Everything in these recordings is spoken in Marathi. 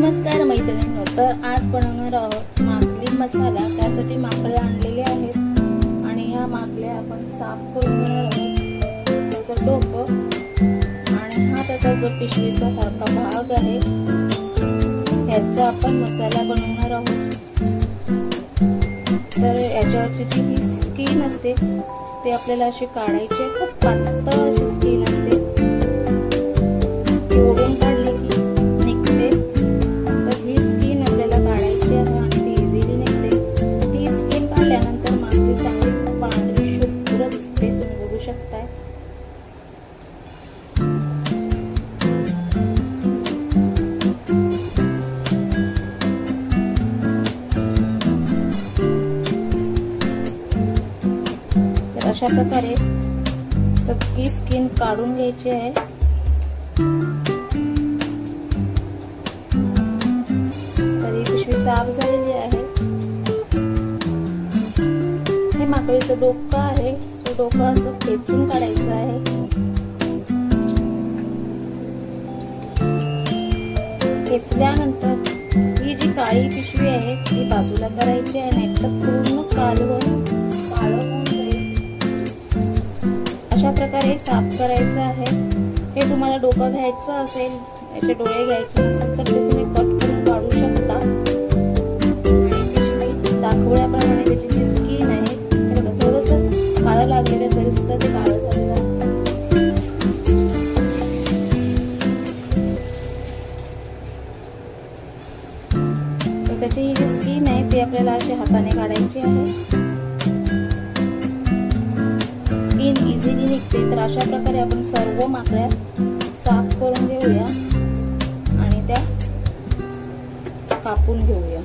नमस्कार मैत्रिणींनो. तर आज बनवणार आहोत माकली मसाला. त्यासाठी माकडे आणलेले आहेत. आणि ह्या माकल्या आपण साफ करून घेणार आहोत. त्याचं डोकं. आणि हा त्याचा जो पिशवीचा सारखा भाग आहे त्याचा आपण मसाला बनवणार आहोत. तर याच्यावरची जी ही स्किन असते ते आपल्याला अशी काढायची खूप पातळ अशी स्किन असते. अशा प्रकारे सगळी स्किन काढून घ्यायची आहे. तरी पिशवी साफ झालेली आहे. हे माकडीचं डोकं आहे. ते डोकं असं खेचून काढायचं आहे. खेचल्यानंतर ही जी काळी पिशवी आहे ती बाजूला करायची आहे नाही तर पूर्ण कालवण प्रकारे साफ करायचं आहे. हे तुम्हाला डोकं घ्यायचं असेल याचे डोळे घ्यायचे नसतील तर ते तुम्ही कट करून काढू शकता. दाखवल्याप्रमाणे निघते तर अशा प्रकारे आपण सर्व माकड्या साफ करून घेऊया आणि त्या कापून घेऊया.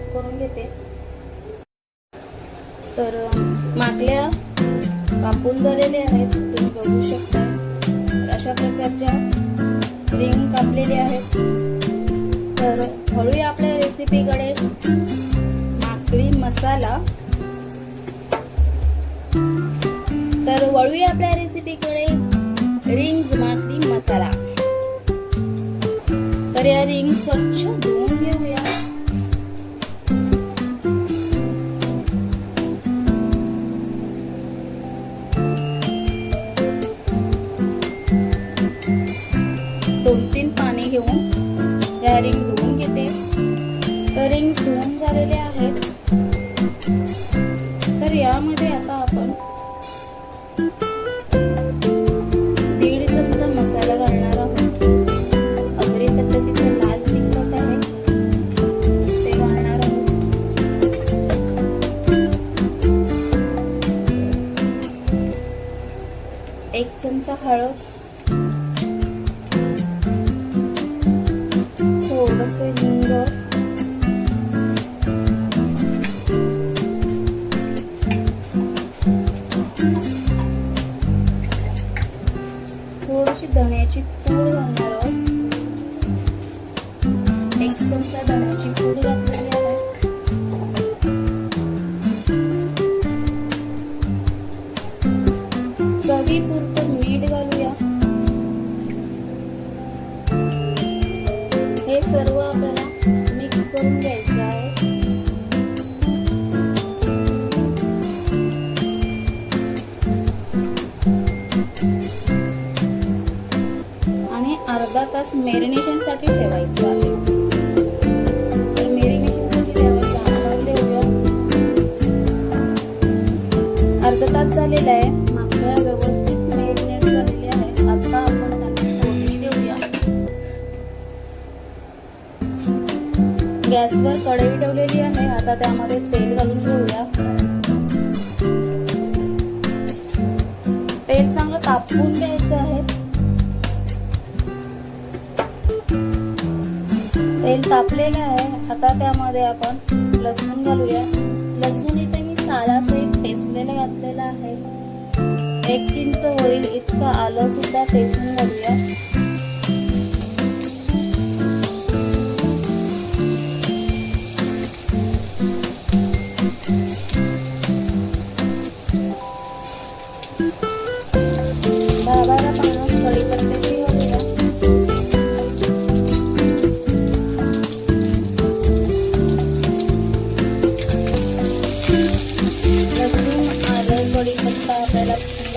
साफ करून घेते. तर मागल्या माकल्या कापून झालेल्या आहेत तुम्ही बघू शकता. अशा प्रकारच्या रिंग कापलेल्या आहेत. तर हळूया आपल्या रेसिपीकडे. माकडी मसाला. तर वळूया आपल्या रेसिपीकडे. रिंग माकडी मसाला. तर या रिंग स्वच्छ धुवून घेऊया. हळद. थोडस हिंग. अर्धा तास मेरिनेशनसाठी ठेवायचं आहे. तर मेरिनेशनसाठी ठेवायचं आपण ठेवूया अर्धा तास झालेला आहे. मागच्या व्यवस्थित मेरिनेट झालेले आहे आता आपण त्यांना फोडणी देऊया. गॅसवर कढई ठेवलेली आहे. आता त्यामध्ये तेल घालून घेऊया. तेल चांगलं तापवून घ्यायचं आहे. तेल तापलेलं आहे. आता त्यामध्ये आपण लसूण घालूया. लसूण इथे मी सालासहित टेचलेलं घातलेलं आहे. एक किंच होईल इतकं आलं सुद्धा टेचून घालूया.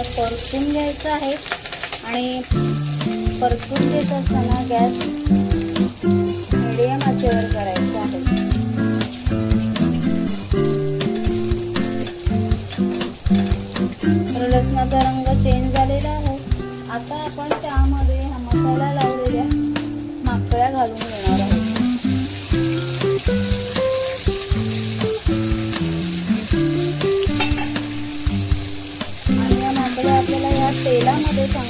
परतून घ्यायचं आहे. आणि परतून देत असताना गॅस मिडियम आचेवर करायचा आहे. लसणाचा रंग चेंज झालेला आहे. आता आपण त्यामध्ये हा मसाला लावू.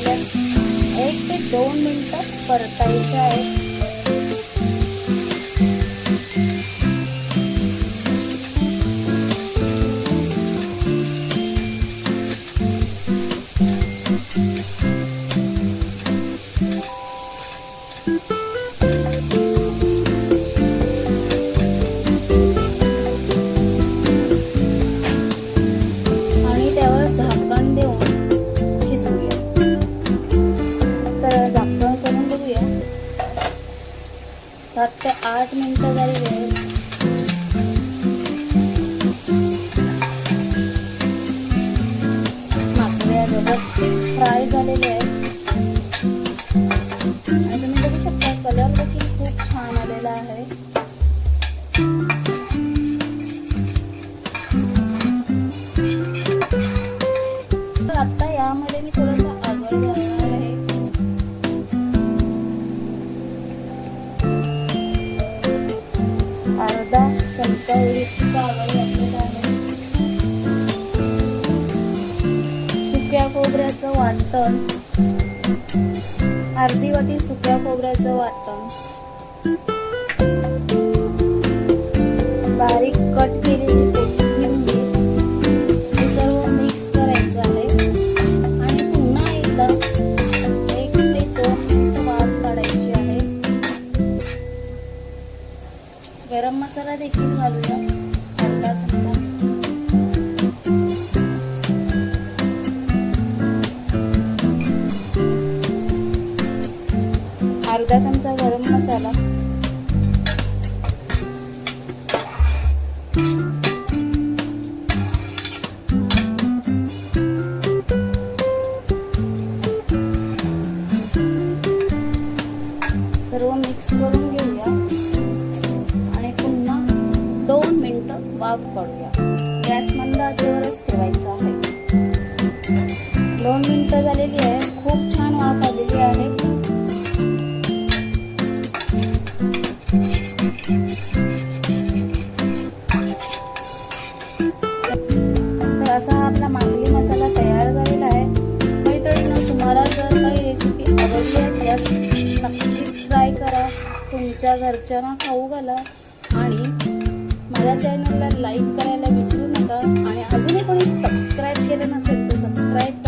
आपल्याला एक ते दोन मिनटं परतायचे आहेत. सात ते आठ मिनटं झालेली वेळ सुक्या खोबऱ्याचं वाटण. अर्धी वाटी सुक्या खोबऱ्याचं वाटण. बारीक कट केलेली कोथिंबीर. हे सर्व मिक्स करायचं आहे. आणि पुन्हा एकदा एक ते दोन वाफ काढायची आहे. गरम मसाला देखील घालूया वाफ काढूया गॅस मंद आचेवरच ठेवायचा आहे. दोन मिनटं झालेली आहे. खूप छान वाफ आलेली आहे. तर असा हा आपला मागली मसाला तयार झालेला आहे. मैत्रिणींनो तुम्हाला जर काही रेसिपी आवडली असल्यास नक्कीच ट्राय करा. तुमच्या घरच्यांना खाऊ घाला. माझ्या चॅनलला लाईक करायला विसरू नका. आणि अजूनही कोणी सबस्क्राईब केलं नसेल तर सबस्क्राईब